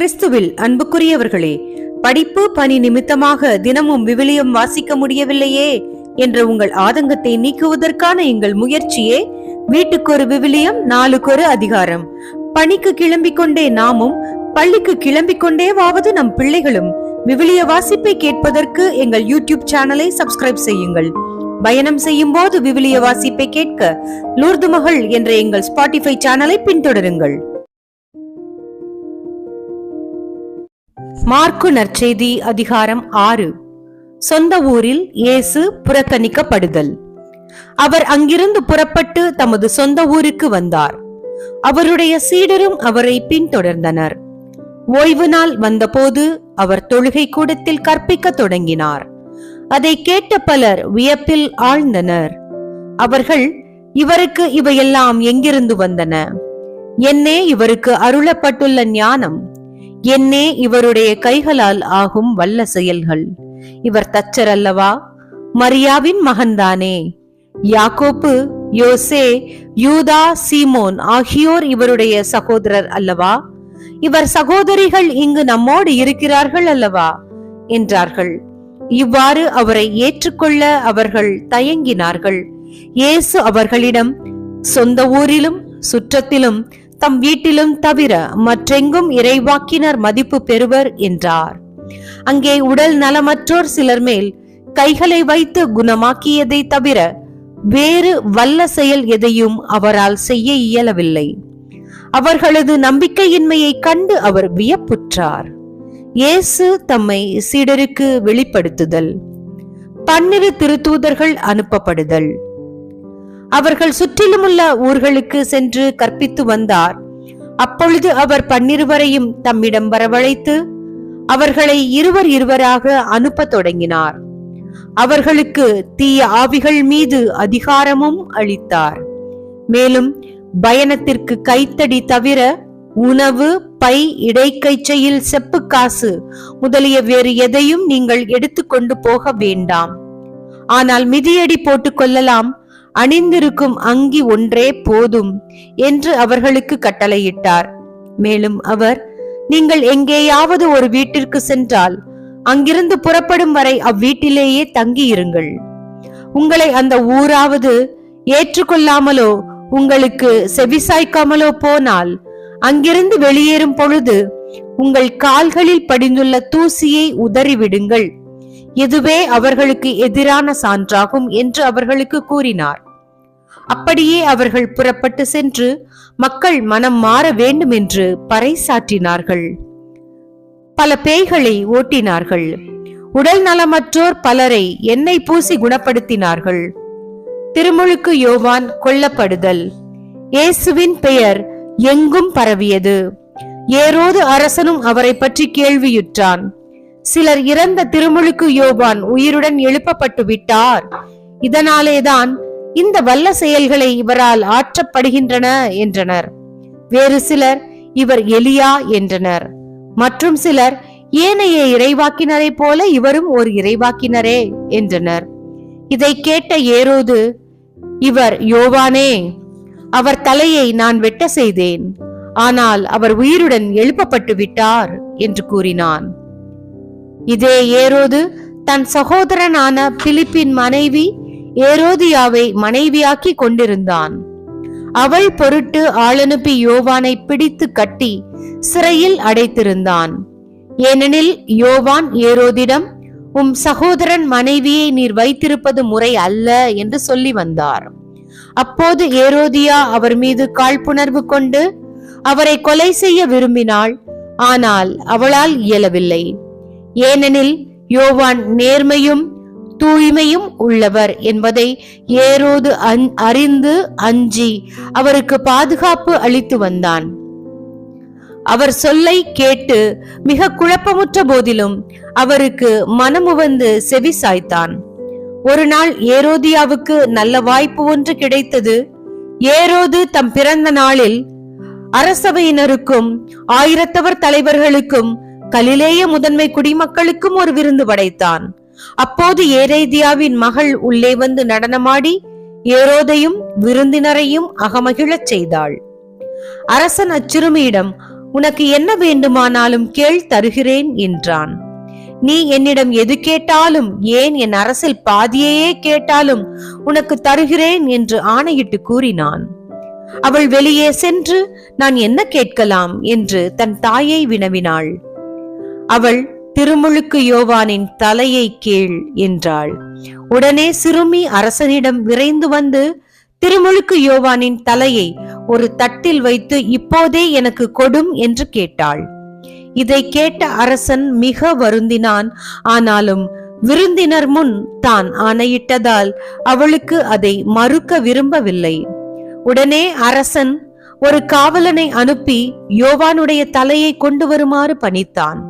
கிறிஸ்துவில் அன்புக்குரியவர்களே படிப்பு பணி நிமித்தமாக தினமும் விவிலியம் வாசிக்க முடியவில்லையே என்ற உங்கள் ஆதங்கத்தை நீக்குவதற்கான எங்கள் முயற்சியே வீட்டுக்கு ஒரு விவிலியம் நாளுக்கு ஒரு அதிகாரம். பணிக்கு கிளம்பிக் கொண்டே நாமும் பள்ளிக்கு கிளம்பிக் கொண்டேவாவது நம் பிள்ளைகளும் விவிலிய வாசிப்பை கேட்பதற்கு எங்கள் யூடியூப் சேனலை சப்ஸ்கிரைப் செய்யுங்கள். பயணம் செய்யும் போது விவிலிய வாசிப்பை கேட்க லூர்து மகள் என்ற எங்கள் ஸ்பாட்டிஃபை சேனலை பின்தொடருங்கள். மார்க்கு நற்செய்தி அதிகாரம் ஆறு. சொந்த ஊரில் இயேசு புறக்கணிக்கப்படுதல். அவர் அங்கிருந்து புறப்பட்டு தமது சொந்த ஊருக்கு வந்தார். அவருடைய சீடரும் அவரை பின்தொடர்ந்தனர். ஓய்வு நாள் வந்தபோது அவர் தொழுகை கூடத்தில் கற்பிக்க தொடங்கினார். அதை கேட்ட பலர் வியப்பில் ஆழ்ந்தனர். அவர்கள் இவருக்கு இவையெல்லாம் எங்கிருந்து வந்தன? என்னே இவருக்கு அருளப்பட்டுள்ள ஞானம். என்னே இவருடைய கைகளால் ஆகும் வல்ல செயல்கள். இவர் தச்சர் அல்லவா மரியாவின் மகன்தானே. யாக்கோப்பு யோசே யூதா சீமோன் ஆகியோர் இவருடைய சகோதரர் அல்லவா? இவர் சகோதரிகள் இங்கு நம்மோடு இருக்கிறார்கள் அல்லவா? என்றார்கள். இவ்வாறு அவரை ஏற்றுக்கொள்ள அவர்கள் தயங்கினார்கள். இயேசு அவர்களிடம் சொந்த ஊரிலும் சுற்றத்திலும் தம் வீட்டிலும் தவிர மற்றெங்கும் இறைவாக்கினர் மதிப்பு பெறுவர் என்றார். அங்கே உடல் நலமற்றோர் சிலர் மேல் கைகளை வைத்து குணமாக்கியதை தவிர வேறு வல்ல செயல் எதையும் அவரால் செய்ய இயலவில்லை. அவர்களது நம்பிக்கையின்மையை கண்டு அவர் வியப்புற்றார். இயேசு தம்மை சீடருக்கு வெளிப்படுத்துதல் பன்னிரு திருத்தூதர்கள் அனுப்பப்படுதல் அவர்கள் சுற்றிலுமுள்ள ஊர்களுக்கு சென்று கற்பித்து வந்தார். அப்பொழுது அவர் பன்னிருவரையும் தம்மிடம் வரவழைத்து அவர்களை இருவர் இருவராக அனுப்பத் தொடங்கினார். அவர்களுக்கு தீய ஆவிகள் மீது அதிகாரமும் அளித்தார். மேலும் பயணத்திற்கு கைத்தடி தவிர உணவு பை இடைக்கைச்சையில் செப்பு காசு முதலிய வேறு எதையும் நீங்கள் எடுத்துக்கொண்டு போக வேண்டாம். ஆனால் மிதியடி போட்டுக் கொள்ளலாம். அணிந்திருக்கும் அங்கி ஒன்றே போதும் என்று அவர்களுக்கு கட்டளையிட்டார். மேலும் அவர் நீங்கள் எங்கேயாவது ஒரு வீட்டிற்கு சென்றால் அங்கிருந்து புறப்படும் வரை அவ்வீட்டிலேயே தங்கியிருங்கள். உங்களை அந்த ஊராவது ஏற்றுக்கொள்ளாமலோ உங்களுக்கு செவிசாய்க்காமலோ போனால் அங்கிருந்து வெளியேறும் பொழுது உங்கள் கால்களில் படிந்துள்ள தூசியை உதறிவிடுங்கள். இதுவே அவர்களுக்கு எதிரான சான்றாகும் என்று அவர்களுக்கு கூறினார். அப்படியே அவர்கள் புறப்பட்டு சென்று மக்கள் மனம் மாற வேண்டும் என்று பறைசாற்றினார்கள். பல பேய்களை ஓட்டினார்கள். உடல் நலமற்றோர் பலரை எண்ணெய் பூசி குணப்படுத்தினார்கள். திருமுழுக்கு யோவான் கொல்லப்படுதல். இயேசுவின் பெயர் எங்கும் பரவியது. ஏரோது அரசனும் அவரை பற்றி கேள்வியுற்றான். சிலர் இறந்த திருமுழுக்கு யோவான் உயிருடன் எழுப்பப்பட்டு விட்டார் இதனாலேதான் இந்த வல்ல செயல்களை இவரால் ஆற்றப்படுகின்றன என்றனர். வேறு சிலர் இவர் எலியா என்றனர். மற்றும் சிலர் ஏனைய இறைவாக்கினரை போல இவரும் ஒரு இறைவாக்கினரே என்றனர். இதை கேட்ட ஏரோது இவர் யோவானே அவர் தலையை நான் வெட்ட செய்தேன். ஆனால் அவர் உயிருடன் எழுப்பப்பட்டு விட்டார் என்று கூறினான். இதே ஏரோது தன் சகோதரனான பிலிப்பின் மனைவி ஏரோதியாவை மனைவியாக்கி கொண்டிருந்தான். அவள் பொருட்டு ஆளனுப்பி யோவானை பிடித்து கட்டி சிறையில் அடைத்திருந்தான். ஏனெனில் யோவான் ஏரோதிடம் உம் சகோதரன் மனைவியை நீர் வைத்திருப்பது முறை அல்ல என்று சொல்லி வந்தார். அப்போது ஏரோதியா அவர் மீது காழ்ப்புணர்வு கொண்டு அவரை கொலை செய்ய விரும்பினாள் ஆனால் அவளால் இயலவில்லை. ஏனெனில் யோவான் நேர்மையும் தூய்மையும் உள்ளவர் என்பதை ஏரோது அறிந்து அஞ்சி அவருக்கு பாதுகாப்பு அளித்து வந்தான். அவர் சொல்லை கேட்டு மிக குழப்பமுற்ற போதிலும் அவருக்கு மனமுவந்து செவி சாய்த்தான். ஒரு நாள் ஏரோதியாவுக்கு நல்ல வாய்ப்பு ஒன்று கிடைத்தது. ஏரோது தம் பிறந்த நாளில் அரசவையினருக்கும் ஆயிரத்தவர் தலைவர்களுக்கும் கலிலேய முதன்மை குடிமக்களுக்கும் ஒரு விருந்து படைத்தான். அப்போது ஏரேதியாவின் மகள் உள்ளே வந்து நடனமாடி ஏரோதையும் விருந்தினரையும் அகமகிழச் செய்தாள். அரசன் அச்சிறுமியிடம் உனக்கு என்ன வேண்டுமானாலும் கேள் தருகிறேன் என்றான். நீ என்னிடம் எது கேட்டாலும் ஏன் என் அரசில் பாதியையே கேட்டாலும் உனக்கு தருகிறேன் என்று ஆணையிட்டு கூறினான். அவள் வெளியே சென்று நான் என்ன கேட்கலாம்? என்று தன் தாயை வினவினாள். அவள் திருமுழுக்கு யோவானின் தலையை கீழ் என்றாள். உடனே சிறுமி அரசனிடம் விரைந்து வந்து திருமுழுக்கு யோவானின் தலையை ஒரு தட்டில் வைத்து இப்போதே எனக்கு கொடும் என்று கேட்டாள். இதை கேட்ட அரசன் மிக வருந்தினான். ஆனாலும் விருந்தினர் முன் தான் ஆணையிட்டதால் அவளுக்கு அதை மறுக்க விரும்பவில்லை. உடனே அரசன் ஒரு காவலனை அனுப்பி யோவானுடைய தலையை கொண்டு வருமாறு பணித்தான்.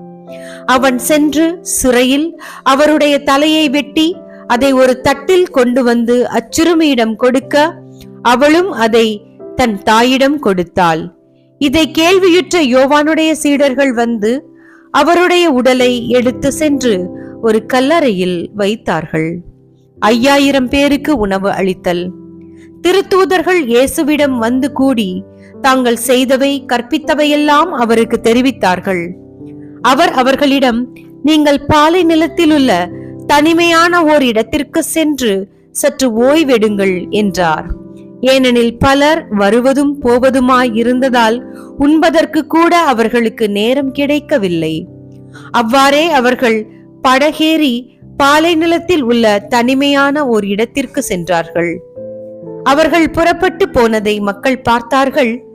அவன் சென்று சிறையில் அவருடைய தலையை வெட்டி அதை ஒரு தட்டில் கொண்டு வந்து அச்சிறுமியிடம் கொடுக்க அவளும் அதை தன் தாயிடம் கொடுத்தாள். இதை கேள்வியுற்ற யோவானுடைய சீடர்கள் வந்து அவருடைய உடலை எடுத்து சென்று ஒரு கல்லறையில் வைத்தார்கள். ஐயாயிரம் பேருக்கு உணவு அளித்தல். திருத்தூதர்கள் இயேசுவிடம் வந்து கூடி தாங்கள் செய்தவை கற்பித்தவையெல்லாம் அவருக்கு தெரிவித்தார்கள். அவர் அவர்களிடம் நீங்கள் பாலை நிலத்தில் உள்ள தனிமையான ஓர் இடத்திற்கு சென்று சற்று ஓய்வெடுங்கள் என்றார். ஏனெனில் பலர் வருவதும் போவதுமாய் இருந்ததால் உண்பதற்கு கூட அவர்களுக்கு நேரம் கிடைக்கவில்லை. அவ்வாறே அவர்கள் படகேறி பாலை நிலத்தில் உள்ள தனிமையான ஓர் இடத்திற்கு சென்றார்கள். அவர்கள் புறப்பட்டு போனதை மக்கள் பார்த்தார்கள்.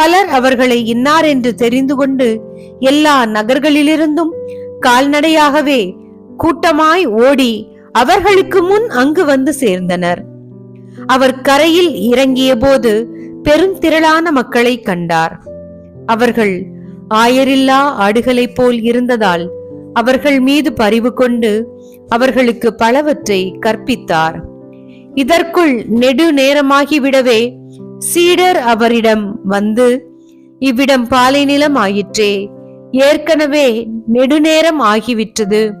பலர் அவர்களை இன்னார் என்று தெரிந்து கொண்டு எல்லா நகர்களிலிருந்தும் கால்நடையாகவே கூட்டமாய் ஓடி அவர்களுக்கு முன் அங்கு வந்து சேர்ந்தனர். அவர் கரையில் இறங்கிய போது பெருந்திரளான மக்களை கண்டார். அவர்கள் ஆயரில்லா ஆடுகளைப் போல் இருந்ததால் அவர்கள் மீது பரிவு கொண்டு அவர்களுக்கு பலவற்றை கற்பித்தார். இதற்குள் நெடு நேரமாகிவிடவே சீடர் அவரிடம் வந்து இவ்விடம் பாலை நிலம் ஆயிற்றே ஏற்கனவே நெடுநேரம் ஆகிவிட்டது.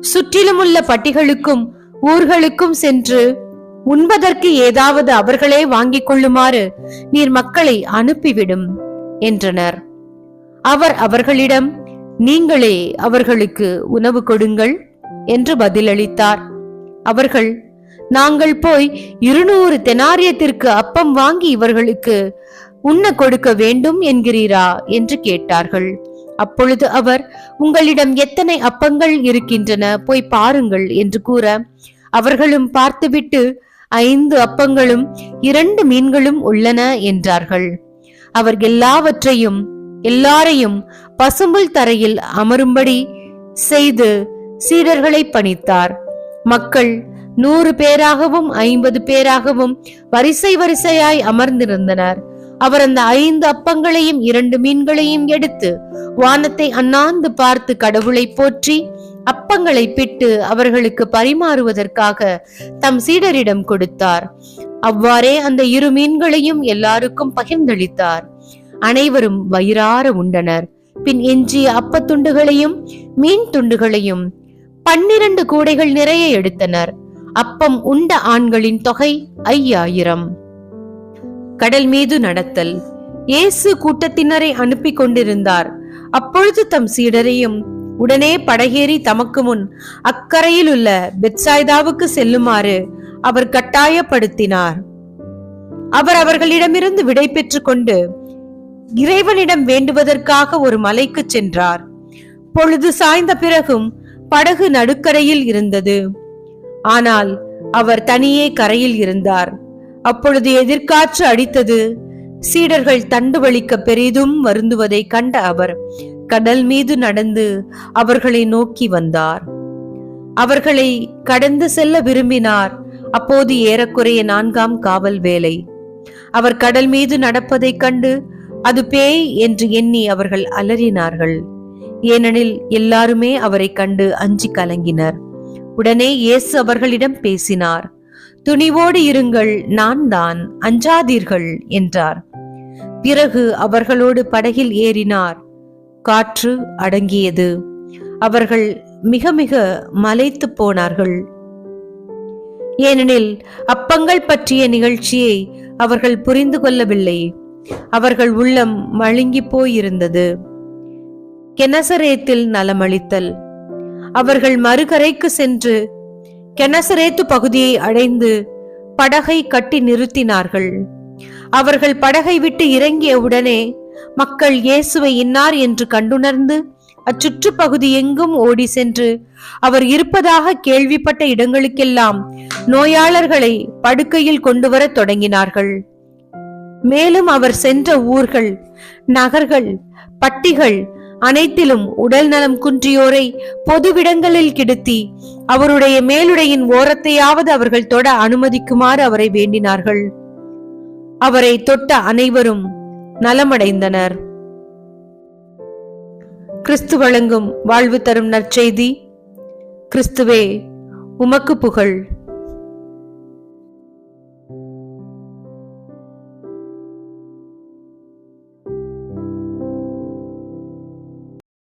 சுற்றிலுமுள்ள பட்டிகளுக்கும் ஊர்களுக்கும் சென்று உண்பதற்கு ஏதாவது அவர்களே வாங்கிக் கொள்ளுமாறு நீர் மக்களை அனுப்பிவிடும் என்றனர். அவர் அவர்களிடம் நீங்களே அவர்களுக்கு உணவு கொடுங்கள் என்று பதிலளித்தார். அவர்கள் நாங்கள் போய் இருநூறு தெனாரியத்திற்கு அப்பம் வாங்கி இவர்களுக்கு உண்ண கொடுக்க வேண்டும் என்கிறீரா? என்று கேட்டார்கள். அப்பொழுது அவர் உங்களிடம் எத்தனை அப்பங்கள் இருக்கின்றன? போய் பாருங்கள் என்று கூற அவர்களும் பார்த்துவிட்டு ஐந்து அப்பங்களும் இரண்டு மீன்களும் உள்ளன என்றார்கள். அவர் எல்லாவற்றையும் எல்லாரையும் பசும்புல் தரையில் அமரும்படி செய்து சீடர்களை பணித்தார். மக்கள் நூறு பேராகவும் ஐம்பது பேராகவும் வரிசை வரிசையாய் அமர்ந்திருந்தனர். அவர் அந்த ஐந்து அப்பங்களையும் இரண்டு மீன்களையும் எடுத்து வானத்தை அண்ணாந்து பார்த்து கடவுளை போற்றி அப்பங்களை பிட்டு அவர்களுக்கு பரிமாறுவதற்காக தம் சீடரிடம் கொடுத்தார். அவ்வாறே அந்த இரு மீன்களையும் எல்லாருக்கும் பகிர்ந்தளித்தார். அனைவரும் வயிறார உண்டனர். பின் எஞ்சிய அப்பத்துண்டுகளையும் மீன் துண்டுகளையும் பன்னிரண்டு கூடைகள் நிறைய எடுத்தனர். அப்பம் உண்ட ஆண்களின் தொகை ஐயாயிரம். கடல் மீது நடத்தல். இயேசு கூட்டத்தினரை அனுப்பி கொண்டிருந்தார். அப்பொழுது தம் சீடரையும் உடனே படகேறி தமக்கு முன் அக்கரையில் உள்ள பெட்சாய்தாவுக்கு செல்லுமாறு அவர் கட்டாயப்படுத்தினார். அவர் அவர்களிடமிருந்து விடை பெற்றுக் கொண்டு இறைவனிடம் வேண்டுவதற்காக ஒரு மலைக்கு சென்றார். பொழுது சாய்ந்த பிறகும் படகு நடுக்கரையில் இருந்தது. ஆனால் அவர் தனியே கரையில் இருந்தார். அப்பொழுது எதிர்காற்று அடித்தது. சீடர்கள் தண்டுவலிக்க பெரிதும் வருந்துவதை கண்ட அவர் கடல் மீது நடந்து அவர்களை நோக்கி வந்தார். அவர்களை கடந்து செல்ல விரும்பினார். அப்போது ஏறக்குறைய நான்காம் காவல் வேலை. அவர் கடல் மீது நடப்பதைக் கண்டு அது பேய் என்று எண்ணி அவர்கள் அலறினார்கள். ஏனெனில் எல்லாருமே அவரை கண்டு அஞ்சி கலங்கினர். உடனே இயேசு அவர்களிடம் பேசினார் துணிவோடு இருங்கள் நான் தான் அஞ்சாதீர்கள் என்றார். பிறகு அவர்களோடு படகில் ஏறினார். காற்று அடங்கியது. அவர்கள் மிக மிக மலைத்து போனார்கள். ஏனெனில் அப்பங்கள் பற்றிய நிகழ்ச்சியை அவர்கள் புரிந்து கொள்ளவில்லை. அவர்கள் உள்ளம் மழுங்கி போயிருந்தது. கெனசரேத்தில் நலமளித்தல். அவர்கள் மறுகரைக்கு சென்று கெனசரேத்து பகுதியை அடைந்து படகை கட்டி நிறுத்தினார்கள். அவர்கள் படகை விட்டு இறங்கிய உடனே மக்கள் இயேசுவை இன்னார் என்று கண்டுணர்ந்து அச்சுற்று பகுதி எங்கும் ஓடி சென்று அவர் இருப்பதாக கேள்விப்பட்ட இடங்களுக்கெல்லாம் நோயாளர்களை படுக்கையில் கொண்டு வரத் தொடங்கினார்கள். மேலும் அவர் சென்ற ஊர்கள் நகர்கள் பட்டிகள் அனைத்திலும் உடல் நலம் குன்றியோரை பொதுவிடங்களில் கிடத்தி அவருடைய மேலுடையின் ஓரத்தையாவது அவர்கள் தொட அனுமதிக்குமாறு அவரை வேண்டினார்கள். அவரை தொட்ட அனைவரும் நலமடைந்தனர். கிறிஸ்து வழங்கும் வாழ்வு தரும் நற்செய்தி கிறிஸ்துவே உமக்கு புகழ்.